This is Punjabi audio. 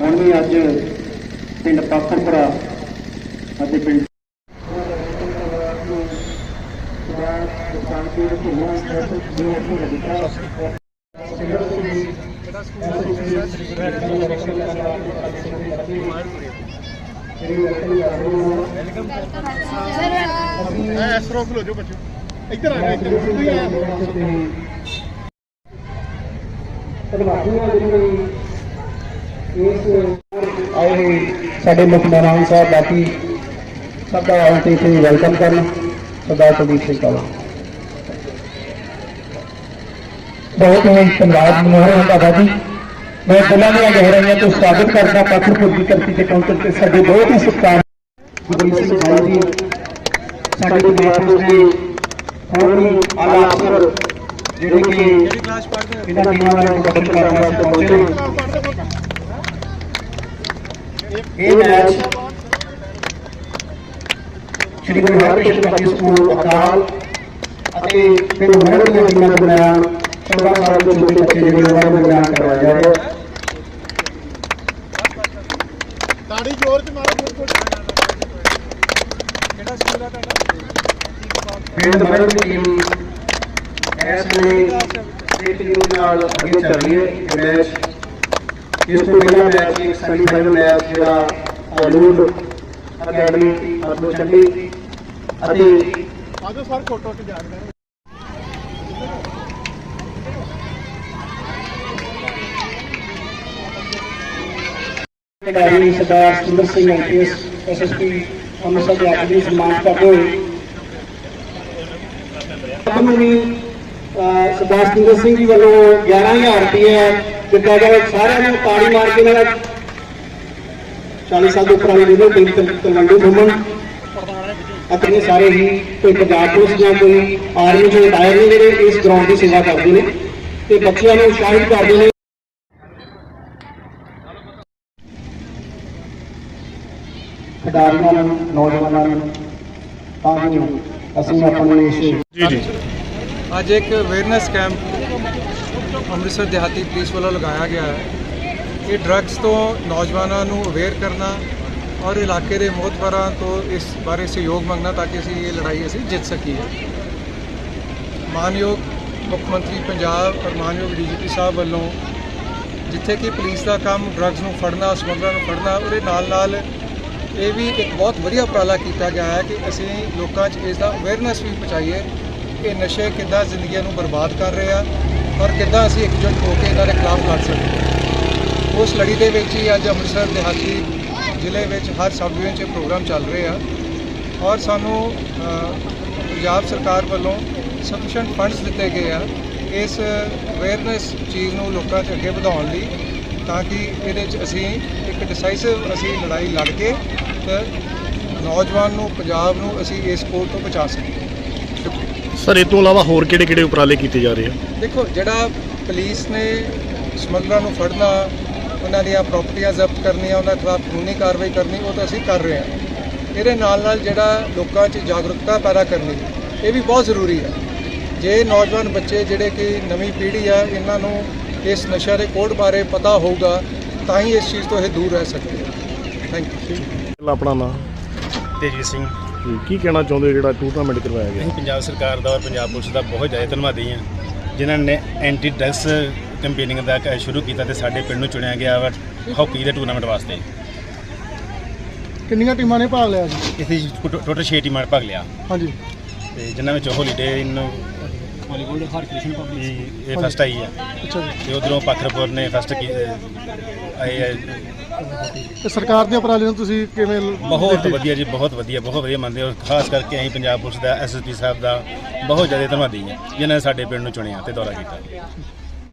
ਹੁਣ ਵੀ ਅੱਜ ਪਿੰਡ ਪਾਖਰਪੁਰਾ ਅਤੇ ਪਿੰਡ ਐਸ ਰੋਕ ਲੋ ਜੋ ਬੱਚੋ ਇੱਧਰ ਆ ਇੱਧਰ ਤੁਸੀਂ ਆ ਆਏ ਹੋਏ ਸਾਡੇ ਮੁੱਖ ਮਹਿਮਾਨ ਸਾਹਿਬ, ਬਾਕੀ ਸਭ ਦਾ ਆਉਣ ਤੇ ਇੱਥੇ ਵੈਲਕਮ ਕਰਨ। ਸਰਦਾਰ ਕੁਲਦੀਪ ਸਿੰਘ ਕਾਲਾ ਬਹੁਤ ਹੀ ਧੰਨਵਾਦ ਮਨੋਹਰ ਬਾਬਾ ਜੀ। ਮੈਂ ਦਿਲਾਂ ਦੀਆਂ ਗਹਿਰਾਈਆਂ ਤੋਂ ਸਵਾਗਤ ਕਰਦਾ ਪਾਖਰਪੁਰ ਦੀ ਧਰਤੀ ਤੇ ਪਹੁੰਚਣ ਤੇ। ਸਾਡੇ ਬਹੁਤ ਹੀ ਸਤਿਕਾਰ ਗੁਰਦੀਪ ਸਿੰਘ ਕਾਲਾ ਜੀ। ਸਾਡੇ ਦੇ ਮਹਾਪੁਰਸ਼ ਨੇ ਹੋਰ ਵੀ ਆਲਾ ਅਫਸਰ, ਜਿਹੜੇ ਕਿ ਇਹਨਾਂ ਟੀਮਾਂ ਵਾਲੇ ਮਦਦ ਕਰਨ ਵਾਸਤੇ ਪਹੁੰਚੇ ਨੇ। ਇਹ match Shri Guru Harkrishan public school Akal ਅਤੇ ਪਿੰਡ ਮਹਿਰ ਦੀਆਂ ਟੀਮਾਂ ਦੇ ਦਰਮਿਆਨ 14 ਸਾਲ ਦੇ ਛੋਟੇ ਬੱਚੇ ਜਿਹੜੇ ਉਹਨਾਂ ਦਾ ਮੈਦਾਨ ਕਰਵਾਇਆ ਜਾ ਰਿਹਾ ਹੈ ਤਾੜੀ ਜ਼ੋਰ ਚ ਮਾਰੋ ਬਿਲਕੁਲ ਪਿੰਡ ਮਹਿਰ ਦੀ ਟੀਮ ਇਸ ਇੱਕ ਟੀਮ ਨਾਲ ਅੱਗੇ ਚੱਲ ਰਹੀ ਹੈ ਮੈਚ ਇਸ ਤੋਂ ਪਹਿਲਾਂ ਮੈਚ ਇੱਕ ਸੈਮੀਫਾਈਨਲ ਮੈਚ ਜਿਹੜਾ ਹਾਲੀਵੁੱਡ ਅਕੈਡਮੀ ਅਰਨੋ ਚੰਡੀ ਅਤੇ ਆਜੋ ਸਰ ਫੋਟੋ ਤੇ ਜਾ ਰਹੇ ਖਿਡਾਰੀ ਸਰਦਾਰ ਸੁੰਦਰ ਸਿੰਘ ਐਮਪੀਐਸ ਐਸਐਸਪੀ ਅੰਮ੍ਰਿਤਸਰ ਦੇ ਆਪ ਜੀ ਸਨਮਾਨ ਕਰਦੇ ਹੋਏ ਸਰਦਾਰ ਸੁੰਦਰ ਸਿੰਘ ਜੀ ਵੱਲੋਂ 11000 ਰੁਪਏ ਦਿੱਤਾ ਗਿਆ ਸਾਰਿਆਂ ਨੂੰ ਤਾੜੀ ਮਾਰ ਕੇ ਦਾ 40 ਸਾਲ ਦੇ ਉੱਪਰ ਵਾਲੇ ਜਿਹੜੇ ਪਿੰਡ ਤਲ- ਤਲਵੰਡੀ ਘੁੰਮਣ ਆਪਣੇ ਸਾਰੇ ਹੀ ਕੋਈ ਪੰਜਾਬ ਪੁਲਿਸ ਜਾਂ ਕੋਈ ਆਰਮੀ ਦੇ ਰਿਟਾਇਰ ਨੇ ਜਿਹੜੇ ਇਸ ਗਰਾਊਂਡ ਦੀ ਸੇਵਾ ਕਰਦੇ ਨੇ ਤੇ ਬੱਚਿਆਂ ਨੂੰ ਉਤਸ਼ਾਹਿਤ ਕਰਦੇ ਨੇ। ਖਿਡਾਰੀਆਂ ਨੂੰ ਨੌਜਵਾਨਾਂ ਨੂੰ ਤਾਂ ਕਿ ਅਸੀਂ ਆਪਣੇ ਇਸ ਜੀ ਜੀ। ਅੱਜ ਇੱਕ ਅਵੇਅਰਨੈਸ ਕੈਂਪ ਅੰਮ੍ਰਿਤਸਰ ਦਿਹਾਤੀ ਪੁਲਿਸ ਵੱਲੋਂ ਲਗਾਇਆ ਗਿਆ ਹੈ ਇਹ ਡਰੱਗਸ ਤੋਂ ਨੌਜਵਾਨਾਂ ਨੂੰ ਅਵੇਅਰ ਕਰਨਾ ਔਰ ਇਲਾਕੇ ਦੇ ਮੋਹਤਵਰਾਂ ਤੋਂ ਇਸ ਬਾਰੇ ਸਹਿਯੋਗ ਮੰਗਣਾ ਤਾਂ ਕਿ ਅਸੀਂ ਇਹ ਲੜਾਈ ਅਸੀਂ ਜਿੱਤ ਸਕੀਏ। ਮਾਨਯੋਗ ਮੁੱਖ ਮੰਤਰੀ ਪੰਜਾਬ ਔਰ ਮਾਨਯੋਗ ਡੀਜੀਪੀ ਸਾਹਿਬ ਵੱਲੋਂ ਜਿੱਥੇ ਕਿ ਪੁਲਿਸ ਦਾ ਕੰਮ ਡਰੱਗਸ ਨੂੰ ਫੜਨਾ, ਸਮਗਲਰਾਂ ਨੂੰ ਫੜਨਾ, ਉਹਦੇ ਨਾਲ ਨਾਲ ਇਹ ਵੀ ਇੱਕ ਬਹੁਤ ਵਧੀਆ ਉਪਰਾਲਾ ਕੀਤਾ ਗਿਆ ਹੈ ਕਿ ਅਸੀਂ ਲੋਕਾਂ 'ਚ ਇਸ ਦਾ ਅਵੇਅਰਨੈਸ ਵੀ ਪਹੁੰਚਾਈਏ ਕਿ ਨਸ਼ੇ ਕਿੱਦਾਂ ਜ਼ਿੰਦਗੀਆਂ ਨੂੰ ਬਰਬਾਦ ਕਰ ਰਹੇ ਆ। ਔਰ ਕਿੱਦਾਂ ਅਸੀਂ ਇਕਜੁੱਟ ਹੋ ਕੇ ਇਹਨਾਂ ਦੇ ਖਿਲਾਫ ਲੜ ਸਕਦੇ ਹਾਂ। ਉਸ ਲੜੀ ਦੇ ਵਿੱਚ ਹੀ ਅੱਜ ਅੰਮ੍ਰਿਤਸਰ, ਦਿਹਾਤੀ ਜ਼ਿਲ੍ਹੇ ਵਿੱਚ ਹਰ ਸਬ ਡਿਵੀਜ਼ਨ 'ਚ ਪ੍ਰੋਗਰਾਮ ਚੱਲ ਰਹੇ ਆ। ਔਰ ਸਾਨੂੰ ਪੰਜਾਬ ਸਰਕਾਰ ਵੱਲੋਂ ਸਫੀਸ਼ੀਐਂਟ ਫੰਡਸ ਦਿੱਤੇ ਗਏ ਆ ਇਸ ਅਵੇਅਰਨੈਸ ਚੀਜ਼ ਨੂੰ ਲੋਕਾਂ 'ਚ ਅੱਗੇ ਵਧਾਉਣ ਲਈ ਤਾਂ ਕਿ ਇਹਦੇ 'ਚ ਅਸੀਂ ਇੱਕ ਡਿਸਾਈਸਿਵ ਅਸੀਂ ਲੜਾਈ ਲੜ ਕੇ ਤੇ ਨੌਜਵਾਨ ਨੂੰ, ਪੰਜਾਬ ਨੂੰ ਅਸੀਂ ਇਸ ਕੋਲ ਤੋਂ ਬਚਾ ਸਕੀਏ। ਸ਼ੁਕਰੀਆ। ਸਰ ਇਹ ਤੋਂ ਇਲਾਵਾ ਹੋਰ ਕਿਹੜੇ ਕਿਹੜੇ ਉਪਰਾਲੇ ਕੀਤੇ ਜਾ ਰਹੇ ਆ? ਦੇਖੋ ਜਿਹੜਾ ਪੁਲਿਸ ਨੇ ਸਮਗਲਰਾਂ ਨੂੰ ਫੜਨਾ ਉਹਨਾਂ ਦੀਆਂ ਪ੍ਰਾਪਰਟੀਆਂ ਜ਼ਬਤ ਕਰਨੀਆਂ ਉਹਨਾਂ ਖਿਲਾਫ ਕਾਨੂੰਨੀ ਕਾਰਵਾਈ ਕਰਨੀ ਉਹ ਤਾਂ ਅਸੀਂ ਕਰ ਰਹੇ ਹਾਂ। ਇਹਦੇ ਨਾਲ ਨਾਲ ਜਿਹੜਾ ਲੋਕਾਂ 'ਚ ਜਾਗਰੂਕਤਾ ਪੈਦਾ ਕਰਨੀ ਇਹ ਵੀ ਬਹੁਤ ਜ਼ਰੂਰੀ ਹੈ। ਜੇ ਨੌਜਵਾਨ ਬੱਚੇ ਜਿਹੜੇ ਕਿ ਨਵੀਂ ਪੀੜ੍ਹੀ ਆ ਇਹਨਾਂ ਨੂੰ ਇਸ ਨਸ਼ਾ ਦੇ ਕੋਡ ਬਾਰੇ ਪਤਾ ਹੋਊਗਾ ਤਾਂ ਹੀ ਇਸ ਚੀਜ਼ ਤੋਂ ਇਹ ਦੂਰ ਰਹਿ ਸਕਦੇ ਆ। ਥੈਂਕ ਯੂ ਆਪਣਾ ਨਾਮ? ਤੇਜਵੀਰ ਸਿੰਘ। ਜੀ ਕੀ ਕਹਿਣਾ ਚਾਹੁੰਦੇ ਹੋ ਜਿਹੜਾ ਟੂਰਨਾਮੈਂਟ ਕਰਵਾਇਆ ਗਿਆ? ਅਸੀਂ ਪੰਜਾਬ ਸਰਕਾਰ ਦਾ ਔਰ ਪੰਜਾਬ ਪੁਲਿਸ ਦਾ ਬਹੁਤ ਜ਼ਿਆਦਾ ਧੰਨਵਾਦੀ ਹਾਂ। ਜਿਨ੍ਹਾਂ ਨੇ ਐਂਟੀ ਡਰੱਗਸ ਕੈਂਪੇਨਿੰਗ ਦਾ ਕ- ਸ਼ੁਰੂ ਕੀਤਾ ਤੇ ਸਾਡੇ ਪਿੰਡ ਨੂੰ ਚੁਣਿਆ ਗਿਆ ਵਾ ਹਾਕੀ ਦੇ ਟੂਰਨਾਮੈਂਟ ਵਾਸਤੇ। ਕਿੰਨੀਆਂ ਟੀਮਾਂ ਨੇ ਭਾਗ ਲਿਆ ਜੀ? ਇੱਥੇ ਟੋਟਲ 6 ਟੀਮਾਂ ਨੇ ਭਾਗ ਲਿਆ। ਹਾਂਜੀ। ਤੇ ਜਿਨ੍ਹਾਂ ਵਿੱਚ holiday in Hollywood Harkrishan public ਇਹ ਫਸਟ ਆਈ ਅੱਛਾ ਜੀ। ਤੇ ਉਧਰੋਂ ਪਾਖਰਪੁਰ ਨੇ ਫਸਟ ਕੀ ਆਏ ਆ ਤੇ ਸਰਕਾਰ ਦੇ ਉਪਰਾਲੇ ਨੂੰ ਤੁਸੀਂ ਕਿਵੇਂ ਬਹੁਤ? ਵਧੀਆ ਜੀ ਬਹੁਤ ਵਧੀਆ ਬਹੁਤ ਵਧੀਆ ਮੰਨਦੇ ਹਾਂ। ਖਾਸ ਕਰਕੇ ਅਸੀਂ ਪੰਜਾਬ ਪੁਲਿਸ ਦਾ ਐਸਐਸਪੀ ਸਾਹਿਬ ਦਾ ਬਹੁਤ ਜ਼ਿਆਦਾ ਧੰਨਵਾਦੀ ਹਾਂ ਜਿਨ੍ਹਾਂ ਨੇ ਸਾਡੇ ਪਿੰਡ ਨੂੰ ਚੁਣਿਆ ਤੇ ਦੌਰਾ ਕੀਤਾ।